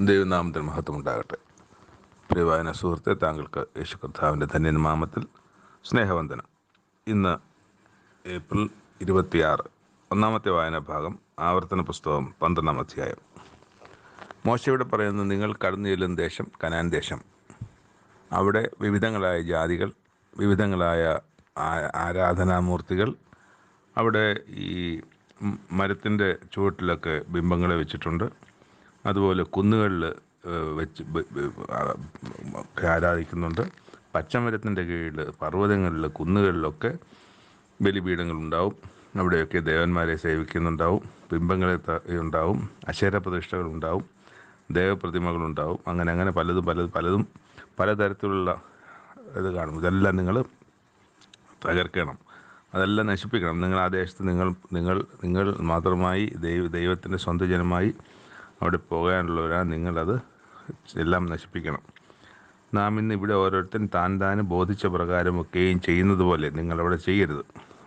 ദൈവനാമത്തിന് മഹത്വം ഉണ്ടാകട്ടെ പ്രിയവായന സുഹൃത്തെ താങ്കൾക്ക് യേശു കർത്താവിന്റെ ധന്യനാമത്തിൽ സ്നേഹവന്ദനം. ഇന്ന് ഏപ്രിൽ ഇരുപത്തിയാറ് ഒന്നാമത്തെ വായനാ ഭാഗം ആവർത്തന പുസ്തകം പന്ത്രണ്ടാം അധ്യായം. മോശയോട് പറയുന്നത് നിങ്ങൾ കടന്നു ചെല്ലുന്ന ദേശം കനാൻ ദേശം. അവിടെ വിവിധങ്ങളായ ജാതികൾ വിവിധങ്ങളായ ആരാധനാമൂർത്തികൾ അവിടെ ഈ മരത്തിന്റെ ചുവട്ടിലൊക്കെ ബിംബങ്ങളെ വെച്ചിട്ടുണ്ട്. അതുപോലെ കുന്നുകളിൽ വെച്ച് ആരാധിക്കുന്നുണ്ട്. പച്ചമരത്തിന്റെ കീഴിൽ പർവതങ്ങളിൽ കുന്നുകളിലൊക്കെ ബലിപീഠങ്ങളുണ്ടാവും. അവിടെയൊക്കെ ദേവന്മാരെ സേവിക്കുന്നുണ്ടാവും. ബിംബങ്ങളെ ഉണ്ടാവും. അക്ഷരപ്രതിഷ്ഠകളുണ്ടാവും. ദേവപ്രതിമകളുണ്ടാവും. അങ്ങനെ അങ്ങനെ പലതും പലതും പലതും പലതരത്തിലുള്ള ഇത് കാണും. ഇതെല്ലാം നിങ്ങൾ തകർക്കണം. അതെല്ലാം നശിപ്പിക്കണം. നിങ്ങൾ ആ ദേശത്ത് നിങ്ങൾ നിങ്ങൾ നിങ്ങൾ മാത്രമായി ദൈവ ദൈവത്തിന്റെ സ്വന്തം ജനമായി അവിടെ പോകാനുള്ളവരാണ് നിങ്ങളത് എല്ലാം നശിപ്പിക്കണം. നാം ഇന്ന് ഇവിടെ ഓരോരുത്തൻ താൻ താൻ ബോധിച്ച പ്രകാരമൊക്കെയും ചെയ്യുന്നത് പോലെ നിങ്ങളവിടെ ചെയ്യരുത്.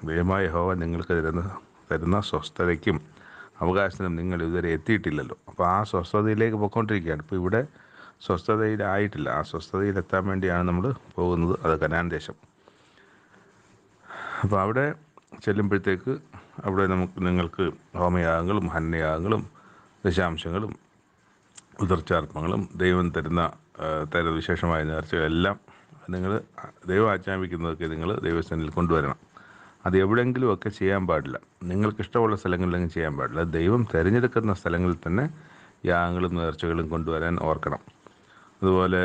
ദൈവമായ ഹോവ നിങ്ങൾക്ക് തരുന്ന തരുന്ന സ്വസ്ഥതയ്ക്കും അവകാശത്തിനും നിങ്ങൾ ഇതുവരെ എത്തിയിട്ടില്ലല്ലോ. അപ്പോൾ ആ സ്വസ്ഥതയിലേക്ക് പോയിക്കൊണ്ടിരിക്കുകയാണ്. ഇപ്പോൾ ഇവിടെ സ്വസ്ഥതയിലായിട്ടില്ല. ആ സ്വസ്ഥതയിലെത്താൻ വേണ്ടിയാണ് നമ്മൾ പോകുന്നത്. അത് കനാൻ ദേശം. അപ്പോൾ അവിടെ ചെല്ലുമ്പോഴത്തേക്ക് അവിടെ നമുക്ക് നിങ്ങൾക്ക് ഹോമയാഗങ്ങളും ഹന്യയാഗങ്ങളും ദശാംശങ്ങളും ഉദർച്ചാർപ്പങ്ങളും ദൈവം തരുന്ന തര വിശേഷമായ നേർച്ചകളെല്ലാം നിങ്ങൾ ദൈവം ആജ്ഞാപിക്കുന്നതൊക്കെ നിങ്ങൾ ദൈവസ്ഥാനിൽ കൊണ്ടുവരണം. അത് എവിടെയെങ്കിലുമൊക്കെ ചെയ്യാൻ പാടില്ല. നിങ്ങൾക്ക് ഇഷ്ടമുള്ള സ്ഥലങ്ങളിലെങ്കിലും ചെയ്യാൻ പാടില്ല. ദൈവം തിരഞ്ഞെടുക്കുന്ന സ്ഥലങ്ങളിൽ തന്നെ യാഗങ്ങളും നേർച്ചകളും കൊണ്ടുവരാൻ ഓർക്കണം. അതുപോലെ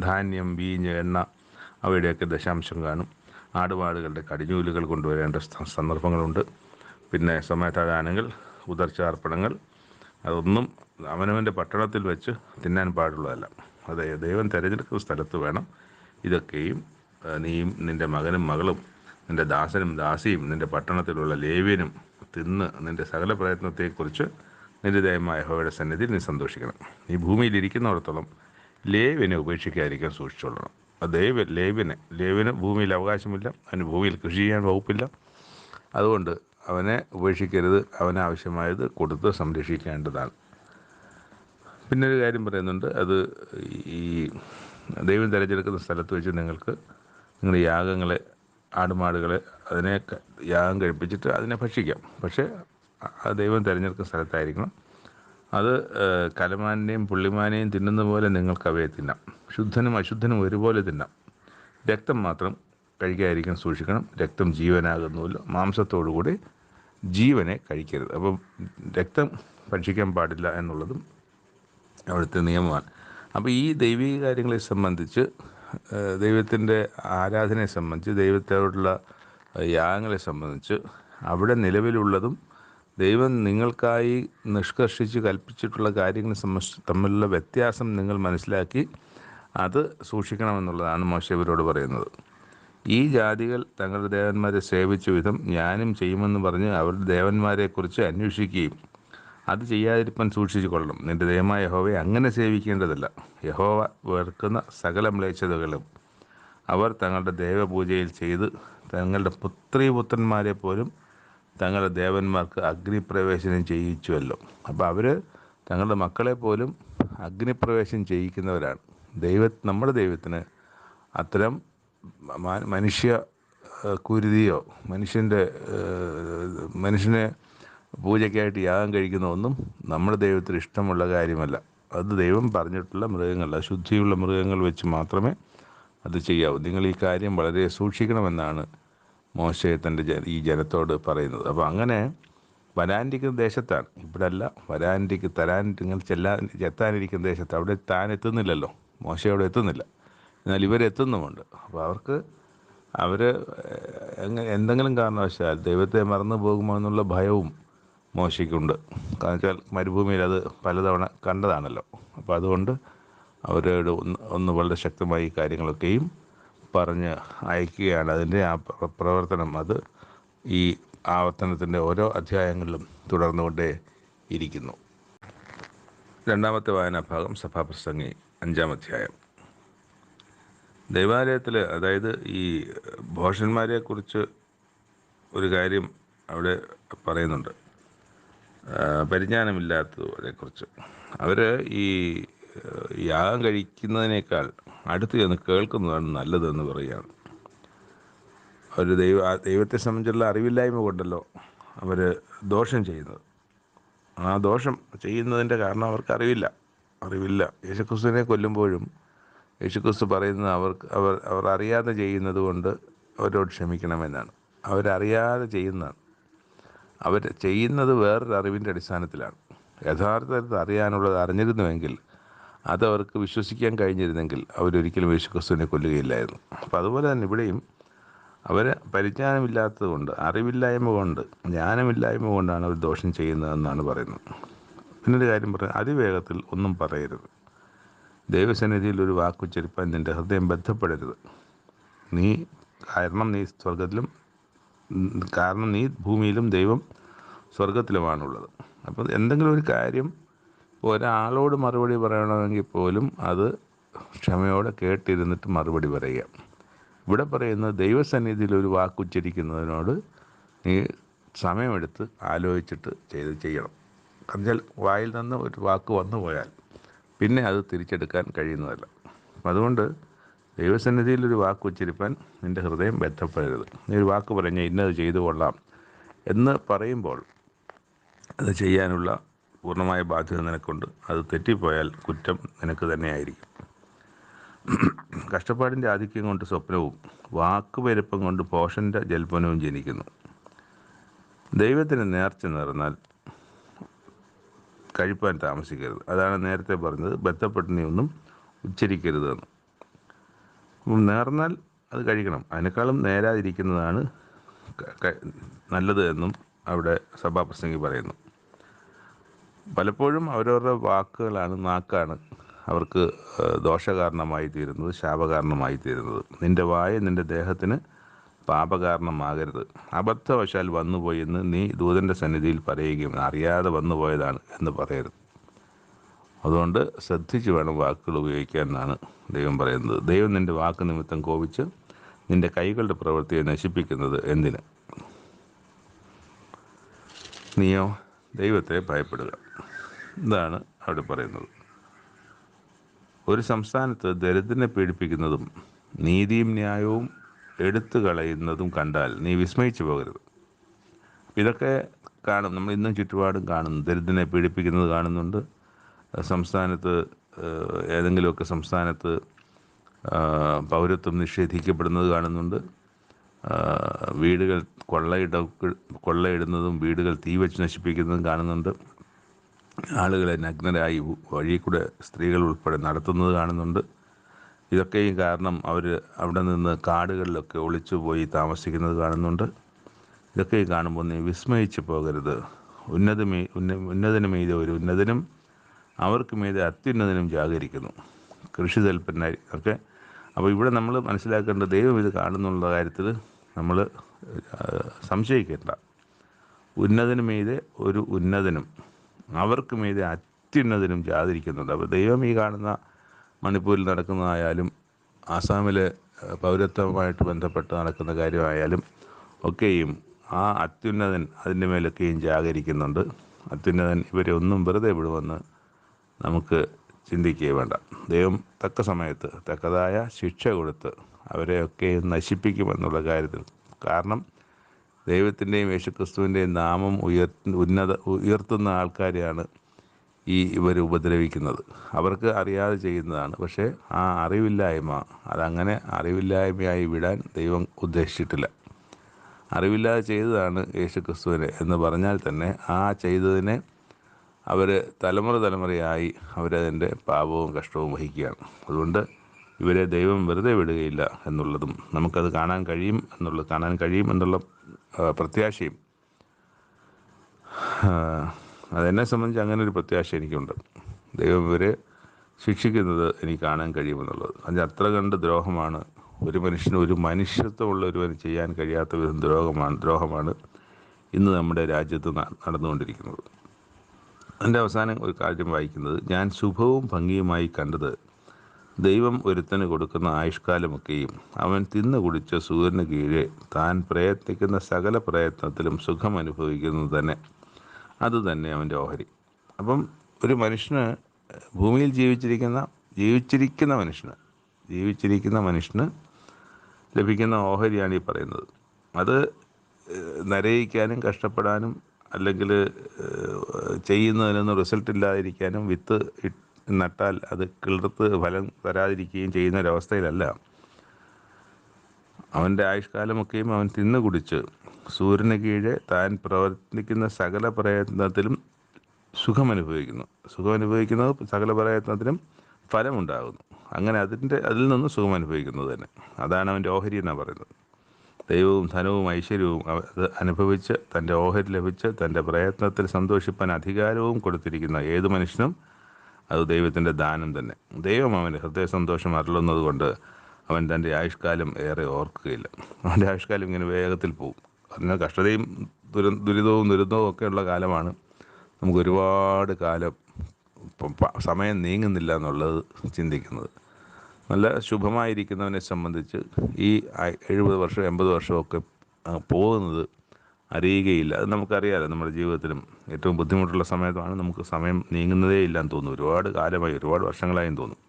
ധാന്യം വീഞ്ഞ് എണ്ണ അവയുടെയൊക്കെ ദശാംശം കാണും. ആടുപാടുകളുടെ കടിഞ്ഞൂലുകൾ കൊണ്ടുവരേണ്ട സന്ദർഭങ്ങളുണ്ട്. പിന്നെ സമയത്താകാനങ്ങൾ ഉദർച്ചാർപ്പണങ്ങൾ അതൊന്നും അവനവന്റെ പട്ടണത്തിൽ വെച്ച് തിന്നാൻ പാടുള്ളതല്ല. അതെ ദൈവം തിരഞ്ഞെടുക്കുന്ന സ്ഥലത്ത് വേണം ഇതൊക്കെയും നീയും നിന്റെ മകനും മകളും നിന്റെ ദാസനും ദാസിയും നിന്റെ പട്ടണത്തിലുള്ള ലേവ്യനും തിന്ന് നിന്റെ സകല പ്രയത്നത്തെക്കുറിച്ച് നിന്റെ ദൈവമായ ഹോയുടെ സന്നിധിയിൽ നീ സന്തോഷിക്കണം. നീ ഭൂമിയിൽ ഇരിക്കുന്നിടത്തോളം ലേവ്യനെ ഉപേക്ഷിക്കാതിരിക്കാൻ സൂക്ഷിച്ചുകൊള്ളണം ദൈവ ലേവ്യനെ ലേവ്യന് ഭൂമിയിൽ അവകാശമില്ല അവന് ഭൂമിയിൽ കൃഷി ചെയ്യാൻ വകുപ്പില്ല. അതുകൊണ്ട് അവനെ ഉപേക്ഷിക്കരുത് അവനാവശ്യമായത് കൊടുത്ത് സംരക്ഷിക്കേണ്ടതാണ്. പിന്നെ ഒരു കാര്യം പറയുന്നുണ്ട് അത് ഈ ദൈവം തിരഞ്ഞെടുക്കുന്ന സ്ഥലത്ത് വെച്ച് നിങ്ങൾക്ക് നിങ്ങളുടെ യാഗങ്ങളെ ആടുമാടുകളെ അതിനെ യാഗം കഴിപ്പിച്ചിട്ട് അതിനെ ഭക്ഷിക്കാം. പക്ഷേ ആ ദൈവം തിരഞ്ഞെടുക്കുന്ന സ്ഥലത്തായിരിക്കണം. അത് കലമാനെയും പുള്ളിമാനെയും തിന്നുന്ന പോലെ നിങ്ങൾക്ക് അവയെ തിന്നാം. ശുദ്ധനും അശുദ്ധനും ഒരുപോലെ തിന്നാം. രക്തം മാത്രം കഴിക്കാതിരിക്കാൻ സൂക്ഷിക്കണം. രക്തം ജീവനാകുന്നുവല്ലോ. മാംസത്തോടുകൂടി ജീവനെ കഴിക്കരുത്. അപ്പം രക്തം ഭക്ഷിക്കാൻ പാടില്ല എന്നുള്ളതും അവിടുത്തെ നിയമമാണ്. അപ്പോൾ ഈ ദൈവിക കാര്യങ്ങളെ സംബന്ധിച്ച് ദൈവത്തിന്റെ ആരാധനയെ സംബന്ധിച്ച് ദൈവത്തോടുള്ള യാഗങ്ങളെ സംബന്ധിച്ച് അവിടെ നിലവിലുള്ളതും ദൈവം നിങ്ങൾക്കായി നിഷ്കർഷിച്ച് കൽപ്പിച്ചിട്ടുള്ള കാര്യങ്ങൾ തമ്മിലുള്ള വ്യത്യാസം നിങ്ങൾ മനസ്സിലാക്കി അത് സൂക്ഷിക്കണമെന്നുള്ളതാണ് മോശവരോട് പറയുന്നത്. ഈ ജാതികൾ തങ്ങളുടെ ദേവന്മാരെ സേവിച്ച വിധം ഞാനും ചെയ്യുമെന്ന് പറഞ്ഞ് അവരുടെ ദേവന്മാരെക്കുറിച്ച് അന്വേഷിക്കുകയും അത് ചെയ്യാതിരിപ്പാൻ സൂക്ഷിച്ചു കൊള്ളണം. നിന്റെ ദൈവമായ യഹോവയെ അങ്ങനെ സേവിക്കേണ്ടതല്ല. യഹോവ വെറുക്കുന്ന സകല മ്ലേച്ഛതകളും അവർ തങ്ങളുടെ ദേവപൂജയിൽ ചെയ്ത് തങ്ങളുടെ പുത്രീപുത്രന്മാരെ പോലും തങ്ങളുടെ ദേവന്മാർക്ക് അഗ്നിപ്രവേശനം ചെയ്യിച്ചുവല്ലോ. അപ്പോൾ അവർ തങ്ങളുടെ മക്കളെ പോലും അഗ്നിപ്രവേശനം ചെയ്യിക്കുന്നവരാണ്. ദൈവ നമ്മുടെ ദൈവത്തിന് അത്തരം മനുഷ്യ കുരുതിയോ മനുഷ്യന്റെ മനുഷ്യനെ പൂജയ്ക്കായിട്ട് യാഗം കഴിക്കുന്ന ഒന്നും നമ്മുടെ ദൈവത്തിന് ഇഷ്ടമുള്ള കാര്യമല്ല. അത് ദൈവം പറഞ്ഞിട്ടുള്ള മൃഗങ്ങളല്ല ശുദ്ധിയുള്ള മൃഗങ്ങൾ വെച്ച് മാത്രമേ അത് ചെയ്യാവൂ. നിങ്ങൾ ഈ കാര്യം വളരെ സൂക്ഷിക്കണമെന്നാണ് മോശയെ തന്റെ ഈ ജനത്തോട് പറയുന്നത്. അപ്പോൾ അങ്ങനെ വരാനിരിക്കുന്ന ദേശത്താണ്. ഇവിടെ അല്ല വരാൻഡിക്ക് തരാൻ ഇങ്ങനെ ചെല്ലാൻ എത്താനിരിക്കുന്ന ദേശത്ത്. അവിടെ താൻ എത്തുന്നില്ലല്ലോ. മോശ അവിടെ എത്തുന്നില്ല. എന്നാൽ ഇവരെത്തുന്നുമുണ്ട് അപ്പോൾ അവർക്ക് അവർ എന്തെങ്കിലും കാരണവശാൽ ദൈവത്തെ മറന്നു പോകുമോ എന്നുള്ള ഭയവും മോശയ്ക്കുണ്ട് കാരണം വെച്ചാൽ മരുഭൂമിയിൽ അത് പലതവണ കണ്ടതാണല്ലോ. അപ്പോൾ അതുകൊണ്ട് അവരോട് ഒന്ന് ഒന്ന് വളരെ ശക്തമായി കാര്യങ്ങളൊക്കെയും പറഞ്ഞ് അയക്കുകയാണ്. അതിന്റെ ആ പ്രവർത്തനം അത് ഈ ആവർത്തനത്തിന്റെ ഓരോ അധ്യായങ്ങളിലും തുടർന്നുകൊണ്ടേ ഇരിക്കുന്നു. രണ്ടാമത്തെ വായനാഭാഗം സഭാപ്രസംഗി അഞ്ചാം അധ്യായം. ദൈവാലയത്തിൽ അതായത് ഈ ഭോഷന്മാരെ കുറിച്ച് ഒരു കാര്യം അവിടെ പറയുന്നുണ്ട്. ആ, പരിജ്ഞാനമില്ലാത്തതിനെക്കുറിച്ച് അവർ ഈ യാഗം കഴിക്കുന്നതിനേക്കാൾ അടുത്ത് ചെന്ന് കേൾക്കുന്നതാണ് നല്ലതെന്ന് പറയുകയാണ്. അവർ ദൈവ ദൈവത്തെ സംബന്ധിച്ചുള്ള അറിവില്ലായ്മ കൊണ്ടല്ലോ അവർ ദോഷം ചെയ്യുന്നത്. ആ ദോഷം ചെയ്യുന്നതിന്റെ കാരണം അവർക്ക് അറിവില്ല. അറിവില്ല. യേശുക്രിസ്തുവിനെ കൊല്ലുമ്പോഴും യേശുക്രിസ്തു പറയുന്നത് അവർക്ക് അവർ അവർ അറിയാതെ ചെയ്യുന്നത് കൊണ്ട് അവരോട് ക്ഷമിക്കണമെന്നാണ്. അവരറിയാതെ ചെയ്യുന്നതാണ്. അവർ ചെയ്യുന്നത് വേറൊരു അറിവിന്റെ അടിസ്ഥാനത്തിലാണ്. യഥാർത്ഥത്തിൽ അറിയാനുള്ളത് അറിഞ്ഞിരുന്നുവെങ്കിൽ അതവർക്ക് വിശ്വസിക്കാൻ കഴിഞ്ഞിരുന്നെങ്കിൽ അവരൊരിക്കലും യേശുക്രിസ്തുവിനെ കൊല്ലുകയില്ലായിരുന്നു. അപ്പോൾ അതുപോലെ തന്നെ ഇവിടെയും അവർ പരിജ്ഞാനമില്ലാത്തത് കൊണ്ട് അറിവില്ലായ്മ കൊണ്ട് ജ്ഞാനമില്ലായ്മ കൊണ്ടാണ് അവർ ദോഷം ചെയ്യുന്നതെന്നാണ് പറയുന്നത്. പിന്നൊരു കാര്യം പറയുന്നത് അതിവേഗത്തിൽ ഒന്നും പറയരുത്. ദൈവസന്നിധിയിൽ ഒരു വാക്കുച്ചരിപ്പാൻ നിന്റെ ഹൃദയം ബന്ധപ്പെടരുത് നീ കാരണം നീ സ്വർഗത്തിലും കാരണം നീ ഭൂമിയിലും ദൈവം സ്വർഗത്തിലുമാണുള്ളത് അപ്പോൾ എന്തെങ്കിലും ഒരു കാര്യം ഒരാളോട് മറുപടി പറയണമെങ്കിൽ പോലും അത് ക്ഷമയോടെ കേട്ടിരുന്നിട്ട് മറുപടി പറയുക. ഇവിടെ പറയുന്നത് ദൈവസന്നിധിയിൽ ഒരു വാക്കുച്ചരിക്കുന്നതിനോട് നീ സമയമെടുത്ത് ആലോചിച്ചിട്ട് ചെയ്ത് ചെയ്യണം. കാരണം വായിൽ നിന്ന് ഒരു വാക്ക് വന്നു പോയാൽ പിന്നെ അത് തിരിച്ചെടുക്കാൻ കഴിയുന്നതല്ല. അതുകൊണ്ട് ദൈവസന്നിധിയിൽ ഒരു വാക്ക് ഉച്ചരിപ്പാൻ നിന്റെ ഹൃദയം ബന്ധപ്പെടരുത് നീ ഒരു വാക്ക് പറഞ്ഞ് ഇന്നത് ചെയ്തു കൊള്ളാം എന്ന് പറയുമ്പോൾ അത് ചെയ്യാനുള്ള പൂർണമായ ബാധ്യത നിനക്കുണ്ട്. അത് തെറ്റിപ്പോയാൽ കുറ്റം നിനക്ക് തന്നെയായിരിക്കും. കഷ്ടപ്പാടിന്റെ ആധിക്യം കൊണ്ട് സ്വപ്നവും വാക്ക് പെരുപ്പം കൊണ്ട് പോഷന്റെ ജൽപ്പനവും ജനിക്കുന്നു. ദൈവത്തിന് നേർച്ച നേർന്നാൽ കഴിപ്പാൻ താമസിക്കരുത്. അതാണ് നേരത്തെ പറഞ്ഞത്. ബന്ധപ്പെട്ടിനെ ഒന്നും ഉച്ചരിക്കരുത് എന്ന് നേർന്നാൽ അത് കഴിക്കണം. അതിനേക്കാളും നേരാതിരിക്കുന്നതാണ് നല്ലത് എന്നും അവിടെ സഭാപ്രസംഗി പറയുന്നു. പലപ്പോഴും അവരവരുടെ വാക്കുകളാണ് നാക്കാണ് അവർക്ക് ദോഷകാരണമായി തീരുന്നത് ശാപകാരണമായി തീരുന്നത് നിന്റെ വായ നിന്റെ ദേഹത്തിന് പാപകാരണമാകരുത്. അബദ്ധവശാൽ വന്നുപോയി എന്ന് നീ ദൂതന്റെ സന്നിധിയിൽ പറയുകയും അറിയാതെ വന്നുപോയതാണ് എന്ന് പറയരുത്. അതുകൊണ്ട് ശ്രദ്ധിച്ച് വേണം വാക്കുകൾ ഉപയോഗിക്കാൻ എന്നാണ് ദൈവം പറയുന്നത്. ദൈവം നിന്റെ വാക്ക് നിമിത്തം കോപിച്ച് നിന്റെ കൈകളുടെ പ്രവൃത്തിയെ നശിപ്പിക്കുന്നത് എന്തിന്? നീയോ ദൈവത്തെ ഭയപ്പെടുക. ഇതാണ് അവിടെ പറയുന്നത്. ഒരു സംസ്ഥാനത്ത് ദരിദ്രനെ പീഡിപ്പിക്കുന്നതും നീതിയും ന്യായവും എടുത്തു കളയുന്നതും കണ്ടാൽ നീ വിസ്മയിച്ചു പോകരുത്. ഇതൊക്കെ കാണും. നമ്മൾ ഇന്നും ചുറ്റുപാടും കാണുന്നു ദരിദ്രനെ പീഡിപ്പിക്കുന്നത് കാണുന്നുണ്ട്. സംസ്ഥാനത്ത് ഏതെങ്കിലുമൊക്കെ സംസ്ഥാനത്ത് പൗരത്വം നിഷേധിക്കപ്പെടുന്നത് കാണുന്നുണ്ട്. വീടുകൾ കൊള്ളയിട കൊള്ളയിടുന്നതും വീടുകൾ തീ വെച്ച് നശിപ്പിക്കുന്നതും കാണുന്നുണ്ട്. ആളുകളെ നഗ്നരായി വഴി കൂടെ സ്ത്രീകൾ ഉൾപ്പെടെ നടത്തുന്നത് കാണുന്നുണ്ട്. ഇതൊക്കെയും കാരണം അവർ അവിടെ നിന്ന് കാടുകളിലൊക്കെ ഒളിച്ചു പോയി താമസിക്കുന്നത് കാണുന്നുണ്ട്. ഇതൊക്കെ കാണുമ്പോൾ നീ വിസ്മയിച്ചു പോകരുത്. ഉന്നത മീ ഉന്ന ഉന്നതനു മീതെ ഒരു ഉന്നതനും അവർക്ക് മീതെ അത്യുന്നതനും ജാഗരിക്കുന്നു. കൃഷി തൽപ്പന്നായി ഒക്കെ. അപ്പോൾ ഇവിടെ നമ്മൾ മനസ്സിലാക്കേണ്ട ദൈവം ഇത് കാണുന്നുള്ള കാര്യത്തിൽ നമ്മൾ സംശയിക്കേണ്ട. ഉന്നതനു മീതെ ഒരു ഉന്നതനും അവർക്ക് മീതെ അത്യുന്നതനും ജാതിരിക്കുന്നുണ്ട് അപ്പോൾ ദൈവം ഈ കാണുന്ന മണിപ്പൂരിൽ നടക്കുന്നതായാലും ആസാമിലെ പൗരത്വമായിട്ട് ബന്ധപ്പെട്ട് നടക്കുന്ന കാര്യമായാലും ഒക്കെയും ആ അത്യുന്നതൻ അതിന്റെ മേലൊക്കെയും ജാഗരിക്കുന്നുണ്ട്. അത്യുന്നതൻ ഇവരെ ഒന്നും വെറുതെ വിടുമെന്ന് നമുക്ക് ചിന്തിക്കുകയും വേണ്ട. ദൈവം തക്ക സമയത്ത് തക്കതായ ശിക്ഷ കൊടുത്ത് അവരെയൊക്കെ നശിപ്പിക്കുമെന്നുള്ള കാര്യത്തിൽ. കാരണം ദൈവത്തിന്റെയും യേശുക്രിസ്തുവിന്റെയും നാമം ഉയർ ഉന്നത ഉയർത്തുന്ന ആൾക്കാരെയാണ് ഈ ഇവർ ഉപദ്രവിക്കുന്നത്. അവർക്ക് അറിയാതെ ചെയ്യുന്നതാണ്. പക്ഷേ ആ അറിവില്ലായ്മ അതങ്ങനെ അറിവില്ലായ്മയായി വിടാൻ ദൈവം ഉദ്ദേശിച്ചിട്ടില്ല. അറിവില്ലാതെ ചെയ്തതാണ് യേശു ക്രിസ്തുവിനെ എന്ന് പറഞ്ഞാൽ തന്നെ ആ ചെയ്തതിനെ അവർ തലമുറ തലമുറയായി അവരതിന്റെ പാപവും കഷ്ടവും വഹിക്കുകയാണ്. അതുകൊണ്ട് ഇവരെ ദൈവം വെറുതെ വിടുകയില്ല എന്നുള്ളതും നമുക്കത് കാണാൻ കഴിയും എന്നുള്ളത് കാണാൻ കഴിയും എന്നുള്ള പ്രത്യാശയും അതെന്നെ സംബന്ധിച്ച് അങ്ങനെ ഒരു പ്രത്യാശ എനിക്കുണ്ട്. ദൈവം ഇവരെ ശിക്ഷിക്കുന്നത് എനിക്ക് കാണാൻ കഴിയുമെന്നുള്ളത്. അത് അത്ര കണ്ട് ദ്രോഹമാണ് ഒരു മനുഷ്യന് ഒരു മനുഷ്യത്വമുള്ള ഒരുവന് ചെയ്യാൻ കഴിയാത്ത വിധം ദ്രോഹമാണ് ദ്രോഹമാണ് ഇന്ന് നമ്മുടെ രാജ്യത്ത് നടന്നുകൊണ്ടിരിക്കുന്നത്. എന്റെ അവസാനം ഒരു കാര്യം വായിക്കുന്നത് ഞാൻ ശുഭവും ഭംഗിയുമായി കണ്ടത് ദൈവം ഒരുത്തന് കൊടുക്കുന്ന ആയുഷ്കാലമൊക്കെയും അവൻ തിന്നു കുടിച്ച സൂര്യന് കീഴെ താൻ പ്രയത്നിക്കുന്ന സകല പ്രയത്നത്തിലും സുഖം അനുഭവിക്കുന്നത് തന്നെ. അത് തന്നെ അവന്റെ ഓഹരി. അപ്പം ഒരു മനുഷ്യന് ഭൂമിയിൽ ജീവിച്ചിരിക്കുന്ന ജീവിച്ചിരിക്കുന്ന മനുഷ്യന് ജീവിച്ചിരിക്കുന്ന മനുഷ്യന് ലഭിക്കുന്ന ഓഹരിയാണ് ഈ പറയുന്നത്. അത് നരയിക്കാനും കഷ്ടപ്പെടാനും അല്ലെങ്കിൽ ചെയ്യുന്നതിനൊന്നും റിസൾട്ട് ഇല്ലാതിരിക്കാനും വിത്ത് നട്ടാൽ അത് കിളിർത്ത് ഫലം തരാതിരിക്കുകയും ചെയ്യുന്ന ഒരവസ്ഥയിലല്ല. അവന്റെ ആയുഷ്കാലമൊക്കെയും അവൻ തിന്നു കുടിച്ച് സൂര്യന് കീഴെ താൻ പ്രവർത്തിക്കുന്ന സകല പ്രയത്നത്തിലും സുഖമനുഭവിക്കുന്നു. സുഖമനുഭവിക്കുന്നത് സകല പ്രയത്നത്തിനും ഫലമുണ്ടാകുന്നു. അങ്ങനെ അതിന്റെ അതിൽ നിന്ന് സുഖം അനുഭവിക്കുന്നത് തന്നെ. അതാണ് അവന്റെ ഓഹരി എന്നാണ് പറയുന്നത്. ദൈവവും ധനവും ഐശ്വര്യവും അത് അനുഭവിച്ച് തന്റെ ഓഹരി ലഭിച്ച് തന്റെ പ്രയത്നത്തിൽ സന്തോഷിപ്പാൻ അധികാരവും കൊടുത്തിരിക്കുന്ന ഏത് മനുഷ്യനും അത് ദൈവത്തിന്റെ ദാനം തന്നെ. ദൈവം അവന് ഹൃദയ സന്തോഷം അരുളുന്നത് കൊണ്ട് അവൻ തന്റെ ആയുഷ്കാലം ഏറെ ഓർക്കുകയില്ല. അവന്റെ ആയുഷ്കാലം ഇങ്ങനെ വേഗത്തിൽ പോകും അതിന് കഷ്ടതയും ദുര ദുരിതവും ദുരിതവും ഒക്കെ ഉള്ള കാലമാണ്. നമുക്ക് ഒരുപാട് കാലം സമയം നീങ്ങുന്നില്ല എന്നുള്ളത് ചിന്തിക്കുന്നത്. നല്ല ശുഭമായിരിക്കുന്നവനെ സംബന്ധിച്ച് ഈ എഴുപത് വർഷം എൺപത് വർഷമൊക്കെ പോകുന്നത് അറിയുകയില്ല. അത് നമുക്കറിയാലോ നമ്മുടെ ജീവിതത്തിലും ഏറ്റവും ബുദ്ധിമുട്ടുള്ള സമയത്താണ് നമുക്ക് സമയം നീങ്ങുന്നതേ ഇല്ലാന്ന് തോന്നുന്നു. ഒരുപാട് കാലമായി ഒരുപാട് വർഷങ്ങളായും തോന്നും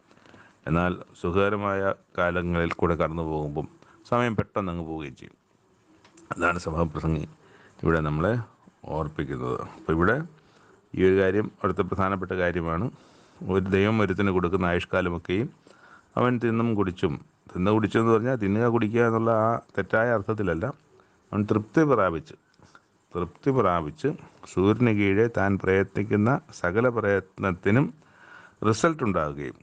എന്നാൽ സുഖകരമായ കാലങ്ങളിൽ കൂടെ കടന്നു പോകുമ്പം സമയം പെട്ടെന്ന് അങ്ങ് പോവുകയും ചെയ്യും. അതാണ് സഭാപ്രസംഗി. ഇവിടെ നമ്മൾ ഓർപ്പിക്കുന്നത്. അപ്പോൾ ഇവിടെ ഈ ഒരു കാര്യം അടുത്ത പ്രധാനപ്പെട്ട കാര്യമാണ്. ഒരു ദൈവം ഒരുത്തിന് കൊടുക്കുന്ന ആയുഷ്കാലമൊക്കെയും അവൻ തിന്നും കുടിച്ചും. തിന്ന് കുടിച്ചെന്ന് പറഞ്ഞാൽ തിന്നുക കുടിക്കുക എന്നുള്ള ആ തെറ്റായ അർത്ഥത്തിലല്ല. അവൻ തൃപ്തി പ്രാപിച്ച് തൃപ്തി പ്രാപിച്ച് സൂര്യന് കീഴെ താൻ പ്രയത്നിക്കുന്ന സകല പ്രയത്നത്തിനും റിസൾട്ട് ഉണ്ടാകുകയും